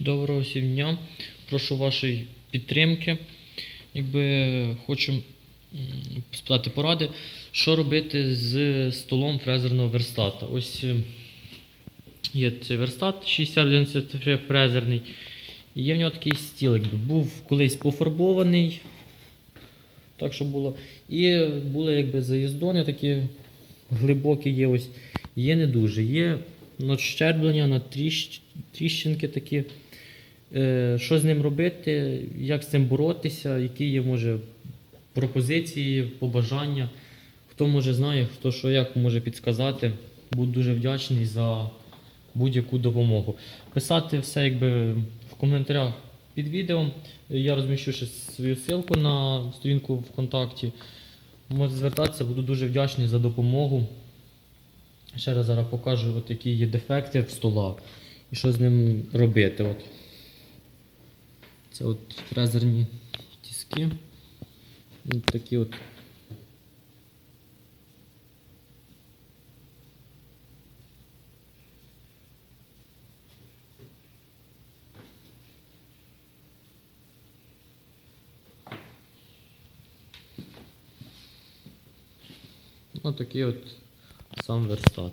Доброго всім дня. Прошу вашої підтримки. Якби хочу спитати поради, що робити з столом фрезерного верстата. Ось е, є цей верстат 6093 фрезерний. І є в нього такий стіл, якби був колись пофарбований. Так що було. І були якби заїздони такі глибокі є ось. Є не дуже. Є надщерблення на тріщ... тріщинки такі. Е, що з ним робити, як з цим боротися, які є, може, пропозиції, побажання. Хто може знає, хто що як може підказати. Буду дуже вдячний за будь-яку допомогу. Писати все якби в коментарях під відео. Я розміщу ще свою ссылку на сторінку ВКонтакті. Можете звертатися, буду дуже вдячний за допомогу. Ще раз зараз покажу, от які є дефекти в стола і що з ним робити. От. Це от фрезерні тіски. От такі от. Ось такий от сам верстат.